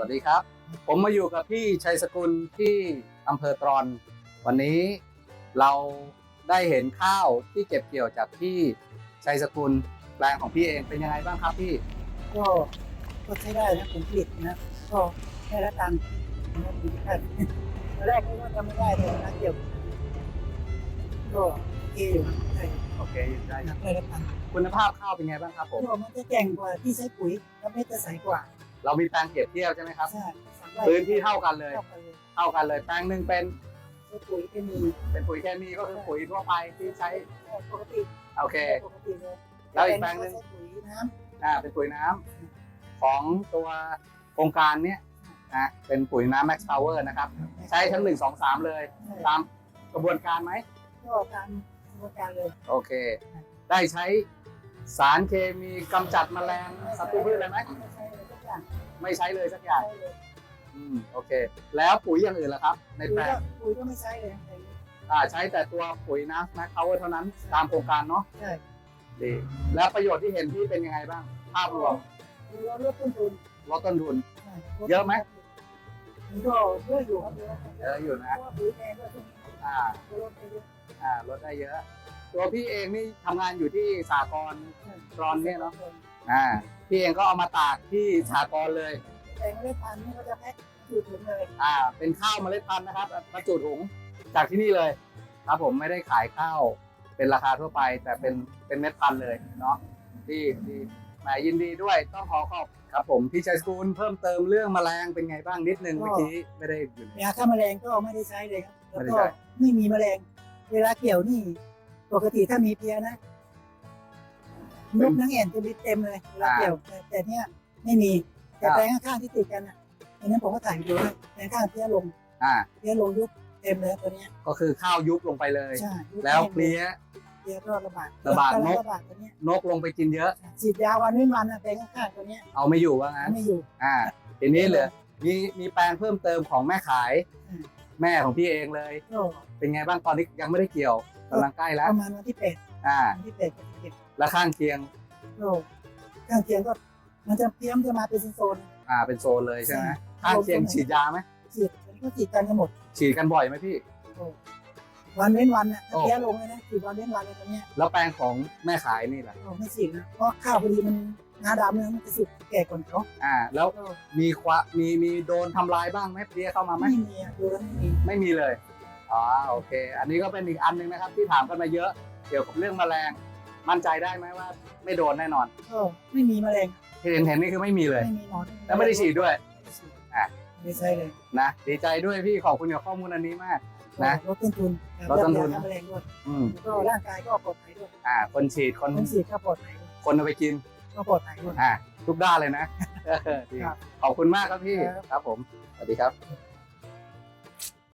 วัสดีครับ ผมมาอยู่กับพี่ชัยสกุลที่อำเภอตรอน วันนี้เราได้เห็นข้าวที่เก็บเกี่ยวจากพี่ชัยสกุลแปลงของพี่เองเป็นยังไงบ้างครับพี่ ก็ก็ใช้ได้นะผมผลิตนะก็ได้รับตังค์นะผลิตได้ตอนแรกก็ว่าทำไม่ได้เลยนะเกี่ยวก็โอเคอยู่นะได้โอเคได้ได้รับตังค์คุณภาพข้าวเป็นไงบ้างครับผมก็มันจะแก่งกว่าที่ใช้ปุ๋ยแล้วเม็ดจะใสกว่า เรามีแปลงเปรียบเทียบใช่ไหมครับ ใช่สามไร่พื้นที่เท่ากันเลย เท่ากันเลยเท่ากันเลย แปลงหนึ่งเป็นใช้ปุ๋ยเคมีเป็นปุ๋ยเคมีก็คือปุ๋ยทั่วไปที่ใช้ ปกติโอเค ปกติเลยแล้วอีกแปลงหนึ่ง ใช้ปุ๋ยน้อ่าเป็นปุ๋ยน้ำของตัวโครงการเนี้ยนะเป็นปุ๋ยน้ำ Max Power นะครับำใช้ทั้งหนึ่งสองสามเลย ใช่ตามกระบวนการไหม ก็ตามกระบวนการเลย โอเค ได้ใช้สารเคมีกำจัดแมลงศัตรูพืชอะไรไหมไม่ใช่ เลยทุกอย่างไม่ใช้เลยสักอย่าง ใช่เลยอืมโอเค แล้วปุ๋ยอย่างอื่นล่ะครับ ในปุ๋แปยลก็งปุ๋ยก็ไม่ใช้เลยอะไรอย่างเงี้ยอ่าใช้แต่ตัวปุ๋ยน้ำ Max Power เท่านั้นตามโครงการเนาะใช่ดีแล้วประโยชน์ที่เห็นที่เป็นยังไงบ้าง ภาพรวมเราลดต้นทุนลดต้นทุน ใช่เยอะไหม มันก็เยอะอยู่ครับเยอะเยอะอยู่เพนะ ราะว่าปุ๋ยแพงด้วยทุกนี้อ่า ก็ลดไปเยอะอ่าลดได้เยอะ ตัวพี่เองนี่ทำงานอยู่ที่สากลใช่ตอนเนี่ยเนาะ อ่าพี่เองก็เอามาตากที่สากลเลย แต่ไม่ได้พันนี่ก็จะแพ็คอยู่ถุงเลยอ่า เป็นข้าวเมล็ดพันธุ์นะครับบรรจุถุงจากที่นี่เลย ครับผมไม่ได้ขายข้าวเป็นราคาทั่วไป แต่เป็นเป็นเม็ดพันธุ์เลยเนาะที่ที่แหมยินดีด้วยต้องขอขอบครับผมพี่ชัยสกุลเพิ่มเติมเรื่องแมลงเป็นไงบ้างนิดนึงเมื่อกี้ไม่ได้อยู่ใน ยาฆ่าแมลงก็ไม่ได้ใช้เลยครับ แล้วไม่ได้ก็ใช้ ไม่มีแมลง เวลาเกี่ยวนี่ ปกติถ้ามีเพลียนะ นกนังแอ่นจะบินเต็มเลยเวลาเกี่ยวแต่แต่เนี้ยไม่มีแต่แปลงข้างๆที่ติดกันอะอันนั้นผมก็ถ่ายดูให้แปลงข้างเพลียลงอ่าเพลียลงยุบเต็มเลยตัวเนี้ยก็คือข้าวยุบลงไปเลย ใช่ยุบแล้วต็มเพลี้ยเพลียก็ระบาดระบาดนกระบาดตัวเนี้ยนกลงไปกินเยอะฉีดยาวันเว้นวันอะแปลงข้างๆตัวเนี้ยเอาไม่อยู่ว่างั้นไม่อยู่อ่าทีนี้เหลือมีมีแปลงเพิ่มเติมของแม่ขายอืมแม่ของพี่เองเลยก็เป็นไงบ้างตอนนี้ยังไม่ได้เกี่ยวกำลังใกล้แล้วประมาณวันที่แปด อ่าวันที่แปดก็เก็บแล้วข้างเคียง โลข้างเคียงก็ มันจะเตรียมจะมาเป็นโซน อ่า เป็นโซนเลยใช่ไหมใช่ข้างเคียงฉีดยาไหมๆฉีดอันนี้ก็ฉีดกันกันหมด ฉีดกันบ่อยไหมพี่ วันเว้นวันน่ะโอ้ถ้าเพี้ยลงเลยนะฉีดวันเว้นวันเลยตรงเนี้ยแล้วแปลงของแม่ขายนี่แหละเราไม่ฉีดนะเพราะข้าวพอดีมันหน้าดำเนี่ยมันจะสุกแก่ก่อนเขาอ่า แล้วก็มีควะมีมีโดนทำลายบ้างไหมเพลี้ยเข้ามาไหม ไม่มีอะดูแล้วไม่มีไม่มีเลย อ๋อ โอเค อันนี้ก็เป็นอีกอันหนึงนะครับที่ถามกันมาเยอะ เกี่ยวกับเรื่องแมลง มั่นใจได้ไหมว่า ไม่โดนแน่นอนก็ไม่มีแมลงที่เห็นเห็นนี่คือไม่มีเลย ไม่มีหนอนแล้วไม่ได้ฉีดด้วยไม่ได้ฉีดอะ ไม่ใช่เลยนะดีใจด้วยพี่ขอบคุณกับข้อมูลอันนี้มาก นะลดต้นทุนลดต้นทุนยาฆ่าแมลงด้วยอืมแล้วก็ร่างกายก็ปลอดภัยด้วยอ่า คนฉีดคนคนฉีดก็ปลอดภัยด้วยคนเอาไปกินก็ปลอดภัยด้วยอ่าทุกด้านเลยนะดีครับขอบคุณมากครับพี่ครับครับผมสวัสดีครับครับ